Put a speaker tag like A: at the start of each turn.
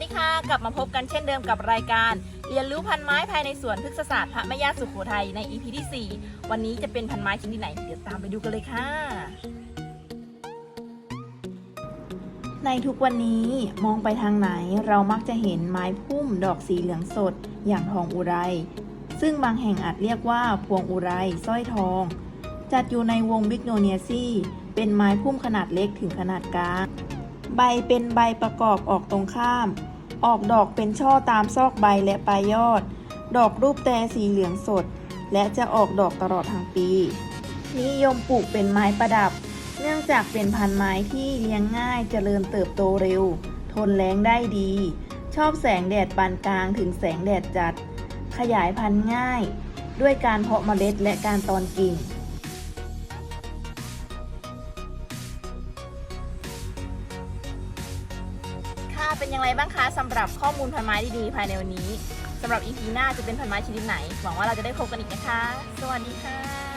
A: ดีค่ะ กลับมาพบกันเช่นเดิมกับรายการ เรียนรู้พันไม้ภายในสวนพฤกษศาสตร์พระแม่ย่าสุโขทัยใน EP ที่ 4 วันนี้จะเป็นพันไม้ชนิดไหน เดี๋ยวตามไปดูกันเลยค่ะ ในทุกวันนี้มองไปทางไหนเรามักจะเห็นไม้พุ่มดอกสีเหลืองสด อย่างทองอุไร ซึ่งบางแห่งอาจเรียกว่าพวงอุไรสร้อยทอง จัดอยู่ในวงบิกโนเนียซีเป็นไม้พุ่มขนาดเล็กถึงขนาดกลางใบเป็นใบประกอบออกตรงข้าม ออกดอกเป็นช่อตามซอกใบและปลายยอด ดอกรูปแต่สีเหลืองสด และจะออกดอกตลอดทั้งปี นิยมปลูกเป็นไม้ประดับ เนื่องจากเป็นพันธุ์ไม้ที่เลี้ยงง่ายเจริญเติบโตเร็ว ทนแล้งได้ดี ชอบแสงแดดปานกลางถึงแสงแดดจัด ขยายพันธุ์ง่าย ด้วยการเพาะเมล็ดและการตอนกิ่ง เป็นยังไงบ้างคะสำหรับข้อมูลพันไม้ดีๆภายในวันนี้สำหรับอีพีหน้าจะเป็นพันไม้ชนิดไหน หวังว่าเราจะได้พบกันอีกนะคะ สวัสดีค่ะ